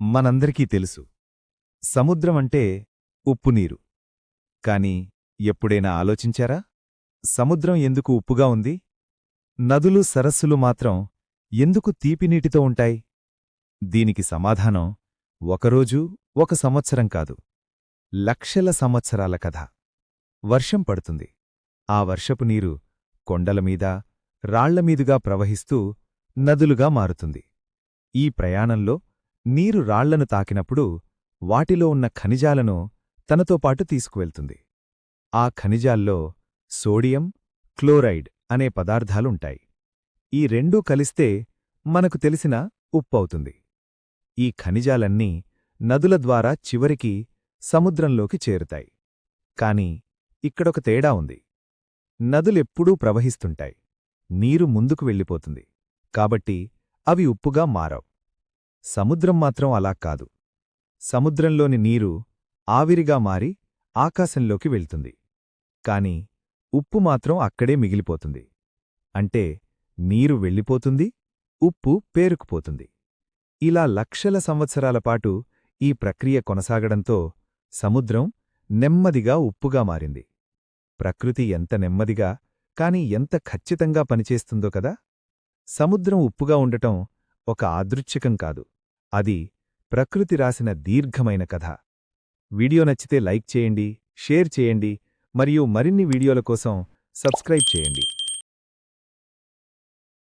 మనందరికీ తెలుసు. సముద్రం అంటే ఉప్పునీరు కాని ఎప్పుడైనా ఆలోచించారా? సముద్రం ఎందుకు ఉప్పుగా ఉంది? నదులు సరస్సులు మాత్రం ఎందుకు తీపినీటితో ఉంటాయి? దీనికి సమాధానం ఒకరోజు ఒక సంవత్సరం కాదు. లక్షల సంవత్సరాల కథ. వర్షం పడుతుంది. ఆ వర్షపు నీరు కొండలమీద రాళ్ళమీదుగా ప్రవహిస్తూ నదులుగా మారుతుంది. ఈ ప్రయాణంలో నీరు రాళ్ళను తాకినప్పుడు వాటిలో ఉన్న ఖనిజాలను తనతో పాటు తీసుకువెళ్తుంది. ఆ ఖనిజాల్లో సోడియం క్లోరైడ్ అనే పదార్థాలుంటాయి. ఈ రెండూ కలిస్తే మనకు తెలిసిన ఉప్పవుతుంది ఈ ఖనిజాలన్నీ నదుల ద్వారా చివరికి సముద్రంలోకి చేరుతాయి. కాని ఇక్కడొక తేడా ఉంది. నదులెప్పుడూ ప్రవహిస్తుంటాయి. నీరు ముందుకు వెళ్ళిపోతుంది. కాబట్టి అవి ఉప్పుగా మారవు. సముద్రం మాత్రం అలా కాదు. సముద్రంలోని నీరు ఆవిరిగా మారి ఆకాశంలోకి వెళ్తుంది. కాని ఉప్పు మాత్రం అక్కడే మిగిలిపోతుంది. అంటే నీరు వెళ్ళిపోతుంది ఉప్పు పేరుకుపోతుంది. ఇలా లక్షల సంవత్సరాల పాటు ఈ ప్రక్రియ కొనసాగడంతో సముద్రం నెమ్మదిగా ఉప్పుగా మారింది. ప్రకృతి ఎంత నెమ్మదిగా కాని ఎంత ఖచ్చితంగా పనిచేస్తుందో కదా! సముద్రం ఉప్పుగా ఉండటం ఒక ఆదృచ్ఛికం కాదు. అది ప్రకృతి రాసిన దీర్ఘమైన కథ. వీడియో నచ్చితే లైక్ చేయండి షేర్ చేయండి మరియు మరిన్ని వీడియోల కోసం సబ్స్క్రైబ్ చేయండి.